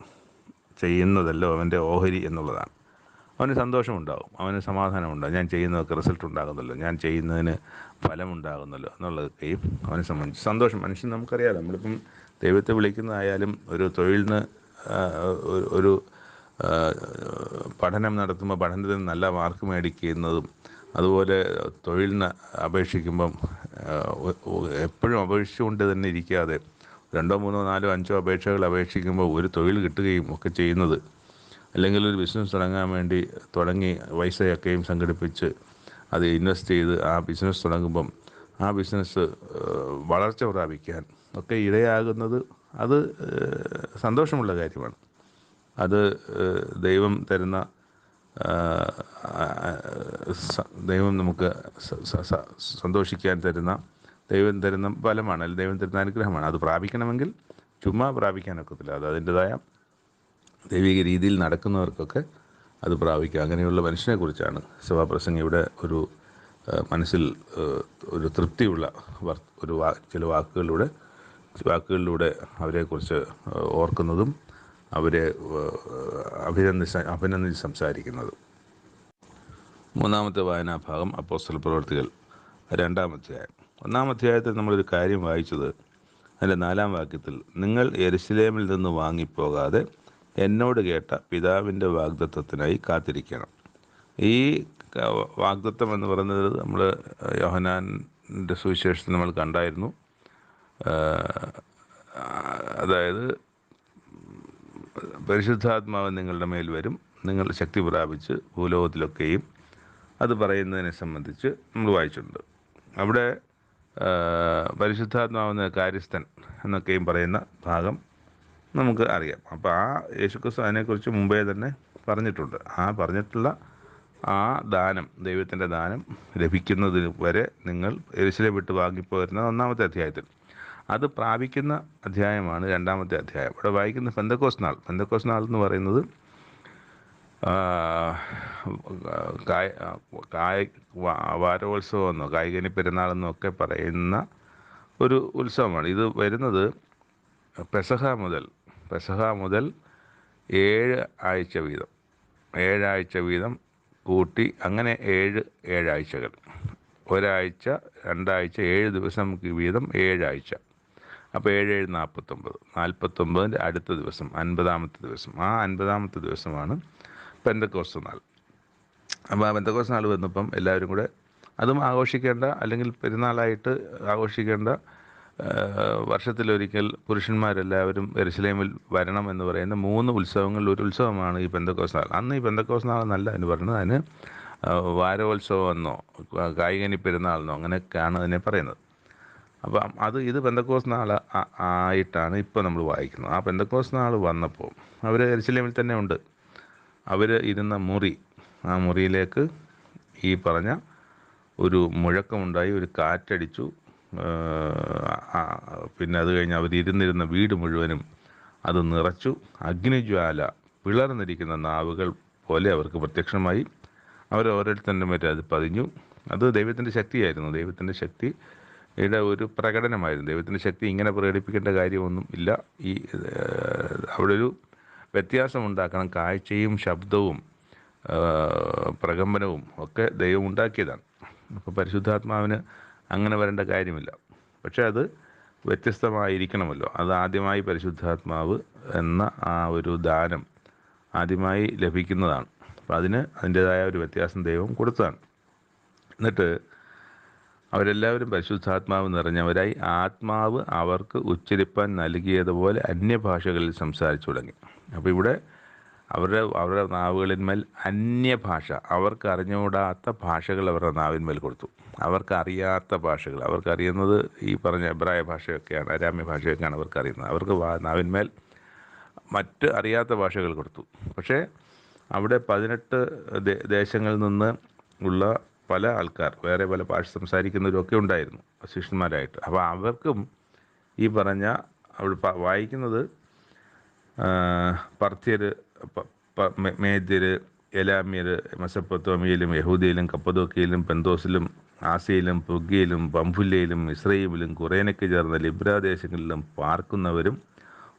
ചെയ്യുന്നതല്ലോ അവന്റെ ഓഹരി എന്നുള്ളതാണ്. അവന് സന്തോഷമുണ്ടാകും അവന് സമാധാനമുണ്ടാകും ഞാൻ ചെയ്യുന്നതൊക്കെ റിസൾട്ട് ഉണ്ടാകുന്നല്ലോ. ഞാൻ ചെയ്യുന്നതിന് ഫലമുണ്ടാകുന്നല്ലോ എന്നുള്ളതൊക്കെയും അവനെ സംബന്ധിച്ച് സന്തോഷം. മനുഷ്യൻ നമുക്കറിയാം നമ്മളിപ്പം ദൈവത്തെ വിളിക്കുന്നതായാലും ഒരു തൊഴിലിന് ഒരു- പഠനം നടത്തുമ്പോൾ പഠനത്തിന് നല്ല മാർക്ക് മേടിക്കുന്നതും അതുപോലെ തൊഴിലിന് അപേക്ഷിക്കുമ്പം എപ്പോഴും അപേക്ഷിച്ചുകൊണ്ട് തന്നെ ഇരിക്കാതെ രണ്ടോ മൂന്നോ നാലോ അഞ്ചോ അപേക്ഷകൾ അപേക്ഷിക്കുമ്പോൾ ഒരു തൊഴിൽ കിട്ടുകയും ഒക്കെ ചെയ്യുന്നത് അല്ലെങ്കിൽ ഒരു ബിസിനസ് തുടങ്ങാൻ വേണ്ടി തുടങ്ങി പൈസയൊക്കെയും സംഘടിപ്പിച്ച് അത് ഇൻവെസ്റ്റ് ചെയ്ത് ആ ബിസിനസ് തുടങ്ങുമ്പം ആ ബിസിനസ് വളർച്ച പ്രാപിക്കാൻ ഒക്കെ ഇടയാകുന്നത് അത് സന്തോഷമുള്ള കാര്യമാണ്. അത് ദൈവം തരുന്ന ദൈവം നമുക്ക് സന്തോഷിക്കാൻ തരുന്ന ദൈവം തരുന്ന ഫലമാണ് അല്ലെങ്കിൽ ദൈവം തരുന്ന അനുഗ്രഹമാണ്. അത് പ്രാപിക്കണമെങ്കിൽ ചുമ്മാ പ്രാപിക്കാനൊക്കത്തില്ല. അത് അതിന്റെതായ ദൈവിക രീതിയിൽ നടക്കുന്നവർക്കൊക്കെ അത് പ്രാപിക്കുക അങ്ങനെയുള്ള മനുഷ്യനെക്കുറിച്ചാണ് സഭാപ്രസംഗം ഇവിടെ ഒരു മനസ്സിൽ ഒരു തൃപ്തിയുള്ള ഒരു ചില വാക്കുകളിലൂടെ വാക്കുകളിലൂടെ അവരെക്കുറിച്ച് ഓർക്കുന്നതും അവരെ ആ, അഭിനന്ദിച്ച സംസാരിക്കുന്നതും. മൂന്നാമത്തെ വായനാഭാഗം അപ്പോസ്തല പ്രവർത്തികൾ രണ്ടാം അധ്യായം. ഒന്നാം അധ്യായത്തിൽ നമ്മളൊരു കാര്യം വായിച്ചത് അതിന്റെ നാലാം വാക്യത്തിൽ നിങ്ങൾ എരുസലേമിൽ നിന്ന് വാങ്ങിപ്പോകാതെ എന്നോട് കേട്ട പിതാവിന്റെ വാഗ്ദത്വത്തിനായി കാത്തിരിക്കണം. ഈ വാഗ്ദത്വം എന്ന് പറയുന്നത് നമ്മൾ യോഹനാന്റെ സുവിശേഷത്തിൽ നമ്മൾ കണ്ടായിരുന്നു. അതായത് പരിശുദ്ധാത്മാവ് നിങ്ങളുടെ മേൽ വരും. നിങ്ങൾ ശക്തി പ്രാപിച്ച് ഭൂലോകത്തിലൊക്കെയും അത് പറയുന്നതിനെ സംബന്ധിച്ച് നമ്മൾ വായിച്ചിട്ടുണ്ട്. അവിടെ പരിശുദ്ധാത്മാവെന്ന കാര്യസ്ഥൻ എന്നൊക്കെയും പറയുന്ന ഭാഗം നമുക്ക് അറിയാം. അപ്പോൾ ആ യേശുക്രിസ്തു അതിനെക്കുറിച്ച് മുമ്പേ തന്നെ പറഞ്ഞിട്ടുണ്ട്. ആ പറഞ്ഞിട്ടുള്ള ആ ദാനം ദൈവത്തിന്റെ ദാനം ലഭിക്കുന്നതിന് വരെ നിങ്ങൾ എരിശിലെ വിട്ട് വാങ്ങിപ്പോരുന്ന ഒന്നാമത്തെ അധ്യായത്തിൽ. അത് പ്രാപിക്കുന്ന അധ്യായമാണ് രണ്ടാമത്തെ അധ്യായം. ഇവിടെ വായിക്കുന്ന പെന്തക്കോസ് നാൾ പെന്തക്കോസ് നാൾ എന്ന് പറയുന്നത് കായ കായ് വാരോത്സവം എന്നോ കായികനി പെരുന്നാളെന്നോ ഒക്കെ പറയുന്ന ഒരു ഉത്സവമാണ്. ഇത് വരുന്നത് പെസഹ മുതൽ പെസഹ മുതൽ ഏഴ് ആഴ്ച വീതം. ഏഴാഴ്ച വീതം കൂട്ടി അങ്ങനെ ഏഴ് ഏഴാഴ്ചകൾ. ഒരാഴ്ച രണ്ടാഴ്ച ഏഴ് ദിവസം വീതം ഏഴാഴ്ച. അപ്പോൾ ഏഴ് ഏഴ് നാൽപ്പത്തൊമ്പത്. നാൽപ്പത്തൊമ്പതിന്റെ അടുത്ത ദിവസം അൻപതാമത്തെ ദിവസം. ആ അൻപതാമത്തെ ദിവസമാണ് പെന്തക്കോസ് നാൾ. അപ്പോൾ ആ പെന്തക്കോസ് നാൾ വന്നപ്പം എല്ലാവരും കൂടെ അതും ആഘോഷിക്കേണ്ട അല്ലെങ്കിൽ പെരുന്നാളായിട്ട് ആഘോഷിക്കേണ്ട വർഷത്തിലൊരിക്കൽ പുരുഷന്മാരെല്ലാവരും എരുസലേമിൽ വരണം എന്ന് പറയുന്ന മൂന്ന് ഉത്സവങ്ങളിൽ ഒരു ഉത്സവമാണ് ഈ പെന്തക്കോസ് നാൾ. അന്ന് ഈ പെന്തക്കോസ് നാൾ എന്നല്ല എന്ന് പറഞ്ഞത്. അതിന് വാരോത്സവം എന്നോ കായികനി പെരുന്നാളെന്നോ അങ്ങനെയൊക്കെയാണ് അതിനെ പറയുന്നത്. അപ്പം അത് ഇത് പെന്തക്കോസ് നാൾ ആയിട്ടാണ് ഇപ്പോൾ നമ്മൾ വായിക്കുന്നത്. ആ പെന്തക്കോസ് നാൾ വന്നപ്പോൾ അവർ എരിശിലേമിൽ തന്നെ ഉണ്ട്. അവർ ഇരുന്ന മുറി ആ മുറിയിലേക്ക് ഈ പറഞ്ഞ ഒരു മുഴക്കമുണ്ടായി ഒരു കാറ്റടിച്ചു പിന്നെ അത് കഴിഞ്ഞ് അവരിരുന്നിരുന്ന വീട് മുഴുവനും അത് നിറച്ചു. അഗ്നിജ്വാല പിളർന്നിരിക്കുന്ന നാവുകൾ പോലെ അവർക്ക് പ്രത്യക്ഷമായി. അവർ ഓരോരുത്തരുടെ മറ്റേ അത് പതിഞ്ഞു. അത് ദൈവത്തിന്റെ ശക്തിയായിരുന്നു. ദൈവത്തിന്റെ ശക്തിയുടെ ഒരു പ്രകടനമായിരുന്നു. ദൈവത്തിന്റെ ശക്തി ഇങ്ങനെ പ്രകടിപ്പിക്കേണ്ട കാര്യമൊന്നും ഇല്ല. ഈ അവിടെ ഒരു വ്യത്യാസം ഉണ്ടാക്കണം. കാഴ്ചയും ശബ്ദവും പ്രകമ്പനവും ഒക്കെ ദൈവം ഉണ്ടാക്കിയതാണ്. അപ്പോൾ പരിശുദ്ധാത്മാവിന് അങ്ങനെ വരേണ്ട കാര്യമില്ല. പക്ഷേ അത് വ്യത്യസ്തമായിരിക്കണമല്ലോ. അത് ആദ്യമായി പരിശുദ്ധാത്മാവ് എന്ന ആ ഒരു ദാനം ആദ്യമായി ലഭിക്കുന്നതാണ്. അപ്പം അതിന് അതിന്റെതായ ഒരു വ്യത്യാസം ദൈവം കൊടുത്തതാണ്. എന്നിട്ട് അവരെല്ലാവരും പരിശുദ്ധാത്മാവ് നിറഞ്ഞവരായി ആത്മാവ് അവർക്ക് ഉച്ചരിപ്പാൻ നൽകിയതുപോലെ അന്യഭാഷകളിൽ സംസാരിച്ചു തുടങ്ങി. അപ്പോൾ ഇവിടെ അവരുടെ അവരുടെ നാവുകളിന്മേൽ അന്യഭാഷ അവർക്ക് അറിഞ്ഞുകൂടാത്ത ഭാഷകൾ അവരുടെ നാവിന്മേൽ കൊടുത്തു. അവർക്ക് അറിയാത്ത ഭാഷകൾ അവർക്ക് അറിയുന്നത് ഈ പറഞ്ഞ എബ്രായ ഭാഷയൊക്കെയാണ് അരാമ്യ ഭാഷയൊക്കെയാണ് അവർക്ക് അറിയുന്നത് അവർക്ക് നാവിന്മേൽ മറ്റ് അറിയാത്ത ഭാഷകൾ കൊടുത്തു. പക്ഷേ അവിടെ പതിനെട്ട് ദേശങ്ങളിൽ നിന്ന് ഉള്ള പല ആൾക്കാർ വേറെ പല ഭാഷ സംസാരിക്കുന്നവരൊക്കെ ഉണ്ടായിരുന്നു ശിഷ്യന്മാരായിട്ട് അപ്പോൾ അവർക്കും ഈ പറഞ്ഞ അവിടെ വായിക്കുന്നത് ആ, മേദ്യര് എലാമിയർ മെസപ്പൊത്തോമിയയിലും യഹൂദിയിലും കപ്പദോക്കിയിലും പെന്തോസിലും ആസിയയിലും പുഗ്യയിലും പംഫുല്യയിലും ഇസ്രയേലിലും കുറേനയ്ക്ക് ചേർന്ന ലിബ്രാദേശങ്ങളിലും പാർക്കുന്നവരും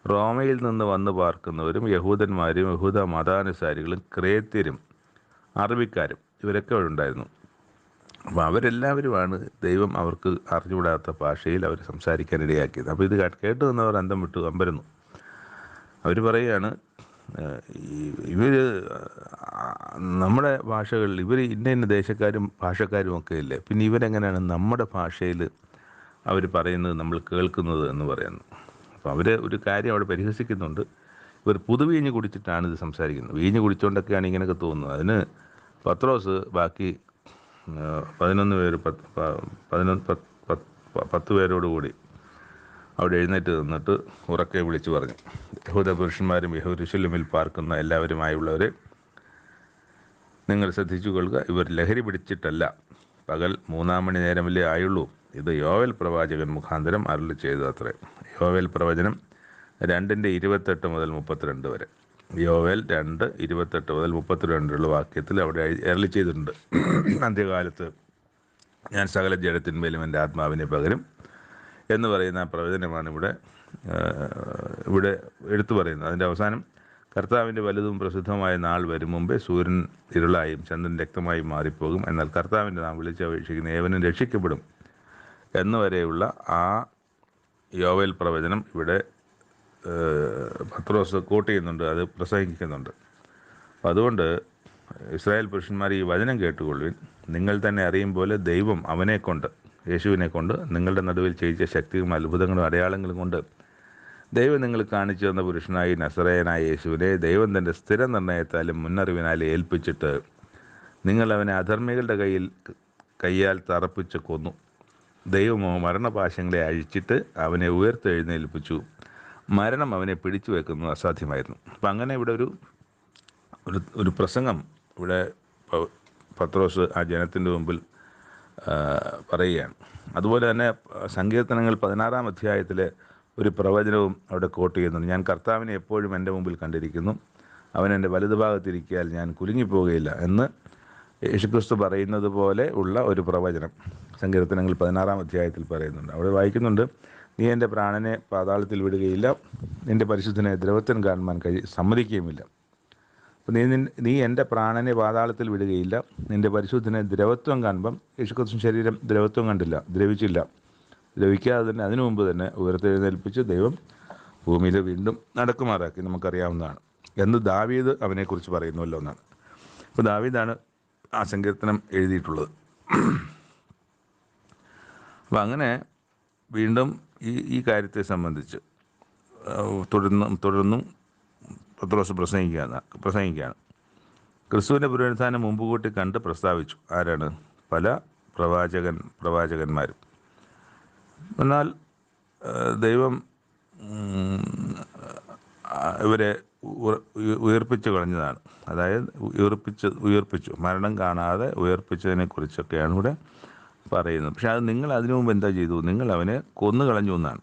റോമയിൽ നിന്ന് വന്ന് പാർക്കുന്നവരും യഹൂദന്മാരും യഹൂദ മതാനുസാരികളും ക്രേത്യരും അറബിക്കാരും ഇവരൊക്കെ ഉണ്ടായിരുന്നു. അപ്പോൾ അവരെല്ലാവരുമാണ് ദൈവം അവർക്ക് അറിഞ്ഞുകൂടാത്ത ഭാഷയിൽ അവർ സംസാരിക്കാനിടയാക്കിയത് അപ്പോൾ ഇത് കേട്ട് നിന്നവർ അന്തം വിട്ടു അമ്പരുന്നു. അവർ പറയുകയാണ് ഇവർ നമ്മുടെ ഭാഷകളിൽ ഇവർ ഇന്ന ഇന്ന ദേശക്കാരും ഭാഷക്കാരും ഒക്കെ ഇല്ലേ? പിന്നെ ഇവരെങ്ങനെയാണ് നമ്മുടെ ഭാഷയിൽ അവർ പറയുന്നത് നമ്മൾ കേൾക്കുന്നത് എന്ന് പറയുന്നു അപ്പോൾ അവർ ഒരു കാര്യം അവിടെ പരിഹസിക്കുന്നുണ്ട്. ഇവർ പുതുവീഞ്ഞ് കുടിച്ചിട്ടാണ് ഇത് സംസാരിക്കുന്നത്. വീഞ്ഞ് കുടിച്ചുകൊണ്ടൊക്കെയാണ് ഇങ്ങനെയൊക്കെ തോന്നുന്നത്. അതിന് പത്രോസ് ബാക്കി പതിനൊന്ന് പേര് പത്ത് പതിനൊന്ന് പത്ത് പത്ത് പത്ത് പേരോട് കൂടി അവിടെ എഴുന്നേറ്റ് നിന്നിട്ട് ഉറക്കെ വിളിച്ചു പറഞ്ഞു. യഹൂദ പുരുഷന്മാരും യഹൂരുശല്യമിൽ പാർക്കുന്ന എല്ലാവരുമായുള്ളവർ നിങ്ങൾ ശ്രദ്ധിച്ചു കൊള്ളുക. ഇവർ ലഹരി പിടിച്ചിട്ടല്ല. പകൽ മൂന്നാം മണി നേരമല്ലേ ആയുള്ളൂ. ഇത് യോവൽ പ്രവാചകൻ മുഖാന്തരം അരുളി ചെയ്തു അത്രേ യോവൽ പ്രവചനം രണ്ടിന്റെ ഇരുപത്തെട്ട് മുതൽ മുപ്പത്തിരണ്ട് വരെ. യോവൽ രണ്ട് ഇരുപത്തെട്ട് മുതൽ മുപ്പത്തിരണ്ടുള്ള വാക്യത്തിൽ അവിടെ അരളി ചെയ്തിട്ടുണ്ട്. അന്ത്യകാലത്ത് ഞാൻ സകല ജഡത്തിന്മേലും എന്റെ ആത്മാവിനെ പകരും. എന്ന് പറയുന്ന പ്രവചനമാണ് ഇവിടെ ഇവിടെ എടുത്തു പറയുന്നത്. അതിന്റെ അവസാനം കർത്താവിന്റെ വലുതും പ്രസിദ്ധമായ നാൾ വരും മുമ്പേ സൂര്യൻ ഇരുളായും ചന്ദ്രൻ രക്തമായും മാറിപ്പോകും. എന്നാൽ കർത്താവിന്റെ നാം വിളിച്ചപേക്ഷിക്കുന്ന ഏവനും രക്ഷിക്കപ്പെടും. എന്നുവരെയുള്ള ആ യോവൽ പ്രവചനം ഇവിടെ പത്രോസ് കോട്ട് ചെയ്യുന്നുണ്ട് അത് പ്രസംഗിക്കുന്നുണ്ട്. അപ്പം അതുകൊണ്ട് ഇസ്രായേൽ പുരുഷന്മാർ ഈ വചനം കേട്ടുകൊള്ളുവിൻ. നിങ്ങൾ തന്നെ അറിയും പോലെ ദൈവം അവനെ കൊണ്ട് യേശുവിനെ കൊണ്ട് നിങ്ങളുടെ നടുവിൽ ചെയ്യിച്ച ശക്തിയും അത്ഭുതങ്ങളും അടയാളങ്ങളും കൊണ്ട് ദൈവം നിങ്ങൾ കാണിച്ചു തന്ന പുരുഷനായി നസറയനായ യേശുവിനെ ദൈവം തന്റെ സ്ഥിര നിർണയത്താലും മുന്നറിവിനാലും ഏൽപ്പിച്ചിട്ട് നിങ്ങൾ അവനെ അധർമ്മികളുടെ കയ്യിൽ കയ്യാൽ തറപ്പിച്ച് കൊന്നു. ദൈവമോ മരണപാശങ്ങളെ അഴിച്ചിട്ട് അവനെ ഉയർത്തെഴുന്നേൽപ്പിച്ചു. മരണം അവനെ പിടിച്ചു വെക്കുന്നത് അസാധ്യമായിരുന്നു. അപ്പം അങ്ങനെ ഇവിടെ ഒരു ഒരു പ്രസംഗം ഇവിടെ പത്രോസ് ആ ജനത്തിന്റെ മുമ്പിൽ പറയുകയാണ്. അതുപോലെ തന്നെ സങ്കീർത്തനങ്ങൾ പതിനാറാം അധ്യായത്തിലെ ഒരു പ്രവചനവും അവിടെ കോട്ട് ചെയ്യുന്നുണ്ട്. ഞാൻ കർത്താവിനെ എപ്പോഴും എന്റെ മുമ്പിൽ കണ്ടിരിക്കുന്നു. അവൻ എന്റെ വലതുഭാഗത്തിരിക്കിയാൽ ഞാൻ കുലുങ്ങിപ്പോകുകയില്ല എന്ന് യേശുക്രിസ്തു പറയുന്നത് പോലെ ഉള്ള ഒരു പ്രവചനം സങ്കീർത്തനങ്ങൾ പതിനാറാം അധ്യായത്തിൽ പറയുന്നുണ്ട്. അവിടെ വായിക്കുന്നുണ്ട് നീ എന്റെ പ്രാണനെ പാതാളത്തിൽ വിടുകയില്ല. നിന്റെ പരിശുദ്ധനെ ദ്രവത്തിന് കാണുവാൻ കഴി സമ്മതിക്കുകയുമില്ല. നീ നീ എന്റെ പ്രാണനെ പാതാളത്തിൽ വിടുകയില്ല. നിന്റെ പരിശുദ്ധനെ ദ്രവത്വം കാണുമ്പം യേശുക്രിസ്തു ശരീരം ദ്രവത്വം കണ്ടില്ല ദ്രവിച്ചില്ല. ദ്രവിക്കാതെ തന്നെ അതിനു മുമ്പ് തന്നെ ഉയർത്തെഴുന്നേൽപ്പിച്ച് ദൈവം ഭൂമിയിൽ വീണ്ടും നടക്കുമാറാക്കി നമുക്കറിയാവുന്നതാണ്. എന്ന് ദാവീദ് അവനെക്കുറിച്ച് പറയുന്നുവല്ലോ എന്നാണ്. അപ്പോൾ ദാവീദാണ് ആ സങ്കീർത്തനം എഴുതിയിട്ടുള്ളത്. അപ്പം അങ്ങനെ വീണ്ടും ഈ ഈ കാര്യത്തെ സംബന്ധിച്ച് തുടർന്നും തുടർന്നും പത്രോസ് പ്രസംഗിക്കുകയാണ് പ്രസംഗിക്കുകയാണ്. ക്രിസ്തുവിന്റെ പുനരുത്ഥാനം മുമ്പ് കൂട്ടി കണ്ട് പ്രസ്താവിച്ചു. ആരാണ്? പല പ്രവാചകൻ പ്രവാചകന്മാരും. എന്നാൽ ദൈവം ഇവരെ ഉയർപ്പിച്ചു കളഞ്ഞതാണ്. അതായത് ഉയർപ്പിച്ച് ഉയർപ്പിച്ചു. മരണം കാണാതെ ഉയർപ്പിച്ചതിനെ കുറിച്ചൊക്കെയാണ് ഇവിടെ പറയുന്നത്. പക്ഷേ അത് നിങ്ങൾ അതിനു മുമ്പ് എന്താ ചെയ്തു? നിങ്ങൾ അവനെ കൊന്നു കളഞ്ഞു എന്നാണ്.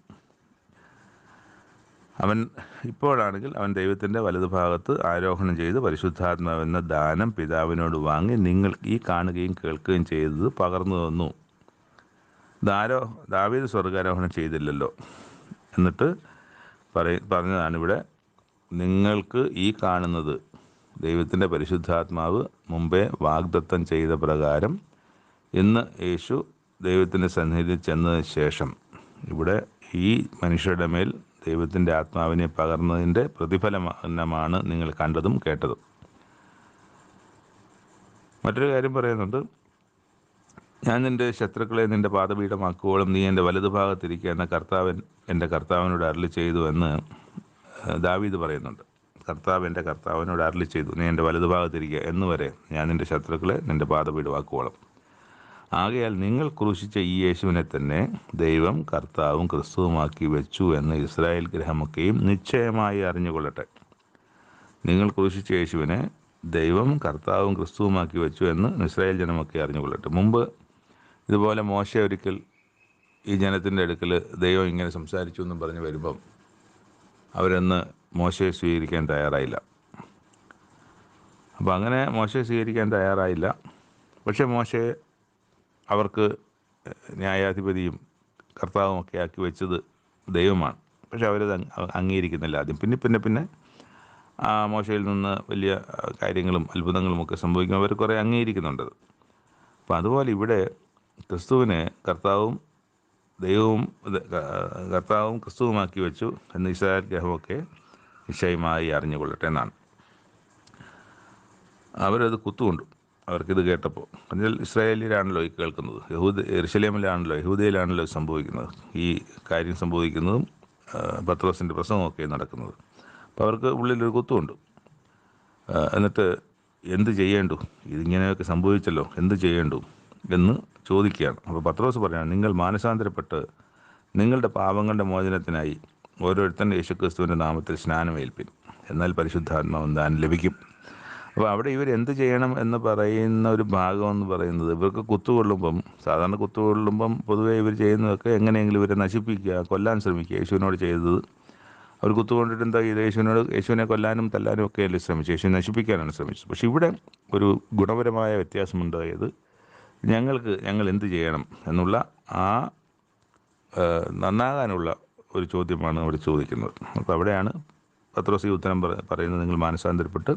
അവൻ ഇപ്പോഴാണെങ്കിൽ അവൻ ദൈവത്തിന്റെ വലതുഭാഗത്ത് ആരോഹണം ചെയ്ത് പരിശുദ്ധാത്മാവെന്ന ദാനം പിതാവിനോട് വാങ്ങി നിങ്ങൾ ഈ കാണുകയും കേൾക്കുകയും ചെയ്തത് പകർന്നു തന്നു. ദാരോ ദാവീദ് സ്വർഗാരോഹണം ചെയ്തില്ലല്ലോ. എന്നിട്ട് പറയ പറഞ്ഞതാണ് ഇവിടെ നിങ്ങൾക്ക് ഈ കാണുന്നത് ദൈവത്തിന്റെ പരിശുദ്ധാത്മാവ് മുമ്പേ വാഗ്ദത്തം ചെയ്ത പ്രകാരം ഇന്ന് യേശു ദൈവത്തിന്റെ സന്നിധിയിൽ ചെന്നതിന് ശേഷം. ഇവിടെ ഈ മനുഷ്യരുടെ മേൽ ദൈവത്തിന്റെ ആത്മാവിനെ പകർന്നതിന്റെ പ്രതിഫലമാണ് നിങ്ങൾ കണ്ടതും കേട്ടതും. മറ്റൊരു കാര്യം പറയുന്നുണ്ട് ഞാൻ നിന്റെ ശത്രുക്കളെ നിന്റെ പാതപീഠമാക്കുവോളം നീ എന്റെ വലതുഭാഗത്തിരിക്കുക എന്ന കർത്താവൻ എന്റെ കർത്താവിനോട് അരളി ചെയ്തു എന്ന് ദാവീദ് പറയുന്നുണ്ട്. കർത്താവ് എന്റെ കർത്താവിനോട് അരളി ചെയ്തു നീ എന്റെ വലതുഭാഗത്തിരിക്കുക എന്ന് വരെ ഞാൻ നിന്റെ ശത്രുക്കളെ നിന്റെ പാദപീഠമാക്കുവോളം. ആകയാൽ നിങ്ങൾ ക്രൂശിച്ച ഈ യേശുവിനെ തന്നെ ദൈവം കർത്താവും ക്രിസ്തുവുമാക്കി വെച്ചു എന്ന് ഇസ്രായേൽ ഗ്രഹമൊക്കെയും നിശ്ചയമായി അറിഞ്ഞുകൊള്ളട്ടെ. നിങ്ങൾ ക്രൂശിച്ച യേശുവിനെ ദൈവം കർത്താവും ക്രിസ്തുവുമാക്കി വെച്ചു എന്ന് ഇസ്രായേൽ ജനമൊക്കെ അറിഞ്ഞുകൊള്ളട്ടെ. മുമ്പ് ഇതുപോലെ മോശ ഒരിക്കൽ ഈ ജനത്തിന്റെ അടുക്കൽ ദൈവം ഇങ്ങനെ സംസാരിച്ചു എന്നും പറഞ്ഞ് വരുമ്പം അവരന്ന് മോശയെ സ്വീകരിക്കാൻ തയ്യാറായില്ല. അപ്പോൾ അങ്ങനെ മോശയെ സ്വീകരിക്കാൻ തയ്യാറായില്ല. പക്ഷേ മോശയെ അവർക്ക് ന്യായാധിപതിയും കർത്താവുമൊക്കെ ആക്കി വെച്ചത് ദൈവമാണ്. പക്ഷെ അവരത് അംഗ- അംഗീകരിക്കുന്നില്ല ആദ്യം. പിന്നെ പിന്നെ പിന്നെ മോശയിൽ നിന്ന് വലിയ കാര്യങ്ങളും അത്ഭുതങ്ങളും ഒക്കെ സംഭവിക്കും. അവർ കുറേ അംഗീകരിക്കുന്നുണ്ട് അപ്പം അതുപോലെ ഇവിടെ ക്രിസ്തുവിനെ കർത്താവും ദൈവവും കർത്താവും ക്രിസ്തുവുമാക്കി വെച്ചു എന്ന് ഇസ്രായേൽ ഗ്രഹമൊക്കെ നിശ്ചയമായി അറിഞ്ഞുകൊള്ളട്ടെ എന്നാണ്. അവരത് കുത്തുകൊണ്ടു. അവർക്കിത് കേട്ടപ്പോൾ എന്നാൽ ഇസ്രായേലിലാണല്ലോ ഈ കേൾക്കുന്നത്. യഹൂദ എറുശലേമിലാണല്ലോ യഹൂദയിലാണല്ലോ സംഭവിക്കുന്നത്. ഈ കാര്യം സംഭവിക്കുന്നതും പത്രോസിന്റെ പ്രസംഗമൊക്കെ നടക്കുന്നത്. അപ്പോൾ അവർക്ക് ഉള്ളിലൊരു കുത്തുമുണ്ട്. എന്നിട്ട് എന്ത് ചെയ്യേണ്ടു? ഇതിങ്ങനെയൊക്കെ സംഭവിച്ചല്ലോ എന്ത് ചെയ്യേണ്ടു എന്ന് ചോദിക്കുകയാണ്. അപ്പോൾ പത്രോസ് പറയുകയാണ് നിങ്ങൾ മാനസാന്തരപ്പെട്ട് നിങ്ങളുടെ പാപങ്ങളുടെ മോചനത്തിനായി ഓരോരുത്തൻ യേശുക്രിസ്തുവിന്റെ നാമത്തിൽ സ്നാനമേൽപ്പിൻ എന്നാൽ പരിശുദ്ധാത്മാവ് ദാനം ലഭിക്കും. അപ്പോൾ അവിടെ ഇവർ എന്ത് ചെയ്യണം എന്ന് പറയുന്ന ഒരു ഭാഗം എന്ന് പറയുന്നത്. ഇവർക്ക് കുത്തുകൊള്ളുമ്പം സാധാരണ കുത്തുകൊള്ളുമ്പം പൊതുവേ ഇവർ ചെയ്യുന്നതൊക്കെ എങ്ങനെയെങ്കിലും ഇവരെ നശിപ്പിക്കുക കൊല്ലാൻ ശ്രമിക്കുക യേശുവിനോട് ചെയ്തത്. അവർ കുത്തുകൊണ്ടിട്ട് എന്താ ചെയ്ത് യേശുവിനോട് യേശുവിനെ കൊല്ലാനും തല്ലാനും ഒക്കെ അല്ലേ ശ്രമിച്ചു യേശു നശിപ്പിക്കാനാണ് ശ്രമിച്ചത്. പക്ഷേ ഇവിടെ ഒരു ഗുണപരമായ വ്യത്യാസമുണ്ടായത് ഞങ്ങൾക്ക് ഞങ്ങൾ എന്ത് ചെയ്യണം എന്നുള്ള ആ നന്നാകാനുള്ള ഒരു ചോദ്യമാണ് അവിടെ ചോദിക്കുന്നത്. അപ്പോൾ അവിടെയാണ് പത്രോസി ഉത്തരം പറയുന്നത് നിങ്ങൾ മാനസാന്തരപ്പെട്ട്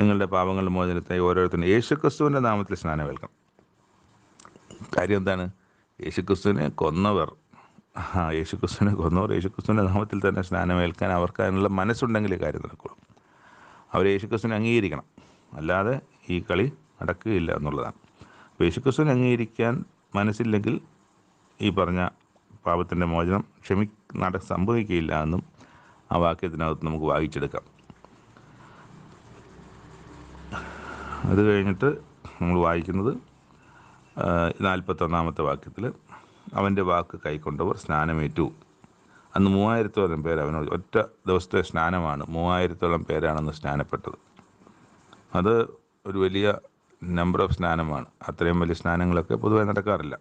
നിങ്ങളുടെ പാപങ്ങളുടെ മോചനത്തിനായി ഓരോരുത്തരും യേശുക്രിസ്തുവിന്റെ നാമത്തിൽ സ്നാനമേൽക്കണം കാര്യം എന്താണ്? യേശുക്രിസ്തുവിനെ കൊന്നവർ. ആ യേശുക്രിസ്തുവിനെ കൊന്നവർ യേശുക്രിസ്തുവിന്റെ നാമത്തിൽ തന്നെ സ്നാനമേൽക്കാൻ അവർക്ക് അതിനുള്ള മനസ്സുണ്ടെങ്കിലേ കാര്യം നടക്കുള്ളൂ. അവർ യേശുക്രിസ്തുവിനെ അംഗീകരിക്കണം. അല്ലാതെ ഈ കളി നടക്കുകയില്ല എന്നുള്ളതാണ്. അപ്പോൾ യേശുക്രിസ്തുവിനെ അംഗീകരിക്കാൻ മനസ്സില്ലെങ്കിൽ ഈ പറഞ്ഞ പാപത്തിന്റെ മോചനം ക്ഷമി നട സംഭവിക്കുകയില്ല എന്നും ആ വാക്യത്തിനകത്ത് നമുക്ക് വായിച്ചെടുക്കാം. അത് കഴിഞ്ഞിട്ട് നമ്മൾ വായിക്കുന്നത് നാൽപ്പത്തൊന്നാമത്തെ വാക്യത്തിൽ അവന്റെ വാക്ക് കൈക്കൊണ്ടവർ സ്നാനമേറ്റു. അന്ന് മൂവായിരത്തോളം പേർ അവനോട് ഒറ്റ ദിവസത്തെ സ്നാനമാണ് മൂവായിരത്തോളം പേരാണെന്ന് സ്നാനപ്പെട്ടത്. അത് ഒരു വലിയ നമ്പർ ഓഫ് സ്നാനമാണ്. അത്രയും വലിയ സ്നാനങ്ങളൊക്കെ പൊതുവെ നടക്കാറില്ല.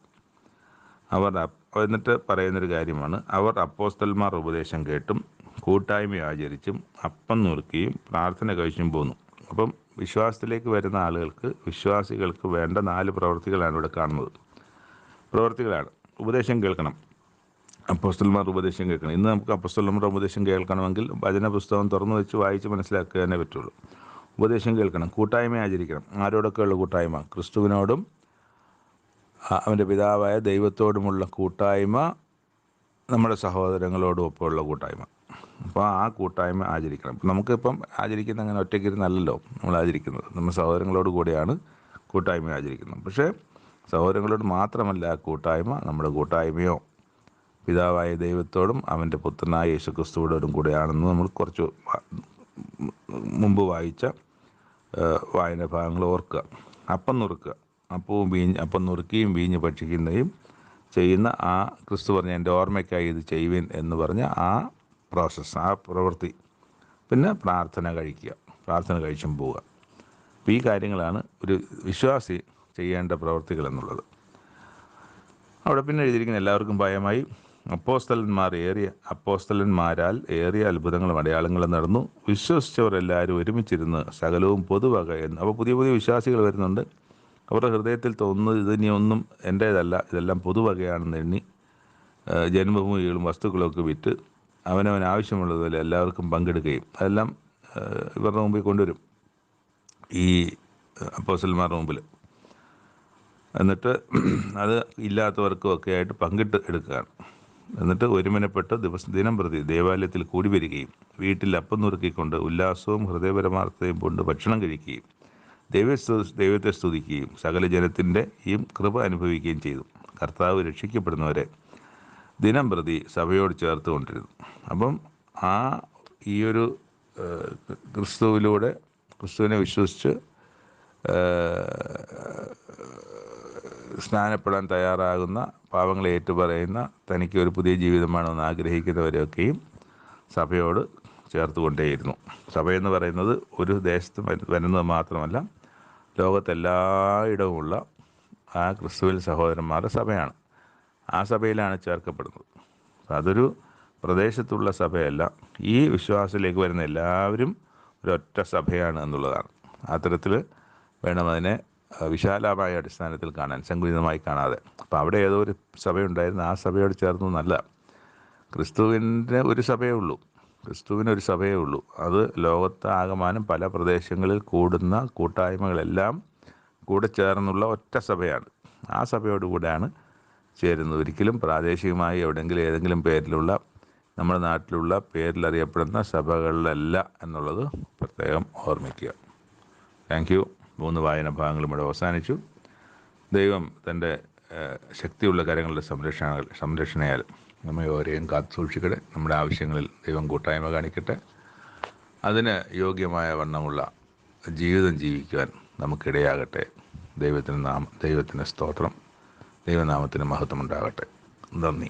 അവർ എന്നിട്ട് പറയുന്നൊരു കാര്യമാണ് അവർ അപ്പോസ്തൽമാർ ഉപദേശം കേട്ടും കൂട്ടായ്മ ആചരിച്ചും അപ്പം നുറുക്കിയും പ്രാർത്ഥന കഴിച്ചും പോന്നു. അപ്പം വിശ്വാസത്തിലേക്ക് വരുന്ന ആളുകൾക്ക് വിശ്വാസികൾക്ക് വേണ്ട നാല് പ്രവൃത്തികളാണ് ഇവിടെ കാണുന്നത്. പ്രവൃത്തികളാണ് ഉപദേശം കേൾക്കണം. അപ്പോസ്റ്റൽമാർ ഉപദേശം കേൾക്കണം. ഇന്ന് നമുക്ക് അപ്പോസ്തലന്മാരുടെ ഉപദേശം കേൾക്കണമെങ്കിൽ വചന പുസ്തകം തുറന്നു വെച്ച് വായിച്ച് മനസ്സിലാക്കുക തന്നെ പറ്റുള്ളൂ. ഉപദേശം കേൾക്കണം. കൂട്ടായ്മ ആചരിക്കണം. ആരോടൊക്കെയുള്ള കൂട്ടായ്മ? ക്രിസ്തുവിനോടും അവന്റെ പിതാവായ ദൈവത്തോടുമുള്ള കൂട്ടായ്മ നമ്മുടെ സഹോദരങ്ങളോടും ഒപ്പമുള്ള കൂട്ടായ്മ. അപ്പോൾ ആ കൂട്ടായ്മ ആചരിക്കണം. നമുക്കിപ്പം ആചരിക്കുന്ന അങ്ങനെ ഒറ്റയ്ക്കിരുന്നല്ലല്ലോ നമ്മൾ ആചരിക്കുന്നത്. നമ്മൾ സഹോദരങ്ങളോട് കൂടിയാണ് കൂട്ടായ്മ ആചരിക്കുന്നത്. പക്ഷേ സഹോദരങ്ങളോട് മാത്രമല്ല ആ കൂട്ടായ്മ നമ്മുടെ കൂട്ടായ്മയോ? പിതാവായ ദൈവത്തോടും അവന്റെ പുത്രനായ യേശുക്രിസ്തുവോടും കൂടെയാണെന്ന് നമ്മൾ കുറച്ച് മുമ്പ് വായിച്ച വായന ഭാഗങ്ങൾ ഓർക്കുക. അപ്പം നുറുക്കുക. അപ്പവും വീഞ്ഞ് അപ്പം നുറുക്കിയും വീഞ്ഞ് ഭക്ഷിക്കുന്നതും ചെയ്യുന്ന ആ ക്രിസ്തു പറഞ്ഞ എന്റെ ഓർമ്മയ്ക്കായി ഇത് ചെയ്യുവിൻ എന്ന് പറഞ്ഞ ആ പ്രോസസ്സ് ആ പ്രവൃത്തി. പിന്നെ പ്രാർത്ഥന കഴിക്കുക. പ്രാർത്ഥന കഴിച്ചും പോവുക. അപ്പോൾ ഈ കാര്യങ്ങളാണ് ഒരു വിശ്വാസി ചെയ്യേണ്ട പ്രവൃത്തികൾ എന്നുള്ളത്. അവിടെ പിന്നെ എഴുതിയിരിക്കുന്ന എല്ലാവർക്കും ഭയമായി. അപ്പോസ്തലന്മാർ ഏറിയ അപ്പോസ്തലന്മാരാൽ ഏറിയ അത്ഭുതങ്ങളും അടയാളങ്ങളും നടന്നു. വിശ്വസിച്ചവർ എല്ലാവരും ഒരുമിച്ചിരുന്ന് സകലവും പൊതുവക എന്ന്. അപ്പോൾ പുതിയ പുതിയ വിശ്വാസികൾ വരുന്നുണ്ട്. അവരുടെ ഹൃദയത്തിൽ തോന്നുന്നത് ഇതിനി ഒന്നും എന്റേതല്ല. ഇതെല്ലാം പൊതുവകയാണെന്ന് എണ്ണി ജന്മഭൂമികളും വസ്തുക്കളും ഒക്കെ വിറ്റ് അവനവൻ ആവശ്യമുള്ളതുപോലെ എല്ലാവർക്കും പങ്കെടുക്കുകയും അതെല്ലാം ഇവരുടെ മുമ്പിൽ കൊണ്ടുവരും. ഈ അപ്പോസൽമാരുടെ മുമ്പിൽ. എന്നിട്ട് അത് ഇല്ലാത്തവർക്കും ഒക്കെ ആയിട്ട് പങ്കിട്ട് എടുക്കുകയാണ്. എന്നിട്ട് ഒരുമനപ്പെട്ട് ദിവസം ദിനം പ്രതി ദേവാലയത്തിൽ കൂടി വരികയും വീട്ടിൽ അപ്പം നുറുക്കിക്കൊണ്ട് ഉല്ലാസവും ഹൃദയപരമാർത്ഥതയും കൊണ്ട് ഭക്ഷണം കഴിക്കുകയും ദൈവ ദൈവത്തെ സ്തുതിക്കുകയും സകല ഈ കൃപ അനുഭവിക്കുകയും ചെയ്തു. കർത്താവ് രക്ഷിക്കപ്പെടുന്നവരെ ദിനം പ്രതി സഭയോട് ചേർത്ത് കൊണ്ടിരുന്നു അപ്പം ആ ഈ ഒരു ക്രിസ്തുവിലൂടെ ക്രിസ്തുവിനെ വിശ്വസിച്ച് സ്നാനപ്പെടാൻ തയ്യാറാകുന്ന പാവങ്ങളെ ഏറ്റുപറയുന്ന തനിക്ക് ഒരു പുതിയ ജീവിതം വേണമെന്ന് ആഗ്രഹിക്കുന്നവരെയൊക്കെയും സഭയോട് ചേർത്തുകൊണ്ടേയിരുന്നു. സഭയെന്ന് പറയുന്നത് ഒരു ദേശത്ത് വരു- വരുന്നത് മാത്രമല്ല ലോകത്തെല്ലായിടവുമുള്ള ആ ക്രിസ്തുവിൽ സഹോദരന്മാരുടെ സഭയാണ്. ആ സഭയിലാണ് ചേർക്കപ്പെടുന്നത്. അതൊരു പ്രദേശത്തുള്ള സഭയല്ല. ഈ വിശ്വാസത്തിലേക്ക് വരുന്ന എല്ലാവരും ഒരൊറ്റ സഭയാണ് എന്നുള്ളതാണ്. അത്തരത്തിൽ വേണം അതിനെ വിശാലമായ അടിസ്ഥാനത്തിൽ കാണാൻ സങ്കുചിതമായി കാണാതെ. അപ്പോൾ അവിടെ ഏതോ ഒരു സഭയുണ്ടായിരുന്നു. ആ സഭയോട് ചേർന്നു നല്ല ക്രിസ്തുവിന്റെ ഒരു സഭയേ ഉള്ളൂ. ക്രിസ്തുവിന് ഒരു സഭയേ ഉള്ളൂ. അത് ലോകത്ത് ആകമാനം പല പ്രദേശങ്ങളിൽ കൂടുന്ന കൂട്ടായ്മകളെല്ലാം കൂടെ ചേർന്നുള്ള ഒറ്റ സഭയാണ്. ആ സഭയോടുകൂടെയാണ് ചേരുന്നത് ഒരിക്കലും പ്രാദേശികമായി എവിടെയെങ്കിലും ഏതെങ്കിലും പേരിലുള്ള നമ്മുടെ നാട്ടിലുള്ള പേരിലറിയപ്പെടുന്ന സഭകളിലല്ല എന്നുള്ളത് പ്രത്യേകം ഓർമ്മിക്കുക. താങ്ക് യു മൂന്ന് വായന ഭാഗങ്ങളും ഇവിടെ അവസാനിച്ചു. ദൈവം തന്റെ ശക്തിയുള്ള കാര്യങ്ങളുടെ സംരക്ഷണ സംരക്ഷണയാൽ നമ്മെ ഓരെയും കാത്തു സൂക്ഷിക്കട്ടെ. നമ്മുടെ ആവശ്യങ്ങളിൽ ദൈവം കൂട്ടായ്മ കാണിക്കട്ടെ. അതിന് യോഗ്യമായ വണ്ണമുള്ള ജീവിതം ജീവിക്കുവാൻ നമുക്കിടയാകട്ടെ. ദൈവത്തിന് നാമ ദൈവത്തിന് സ്തോത്രം. ദൈവനാമത്തിന് മഹത്വമുണ്ടാകട്ടെ. നന്ദി.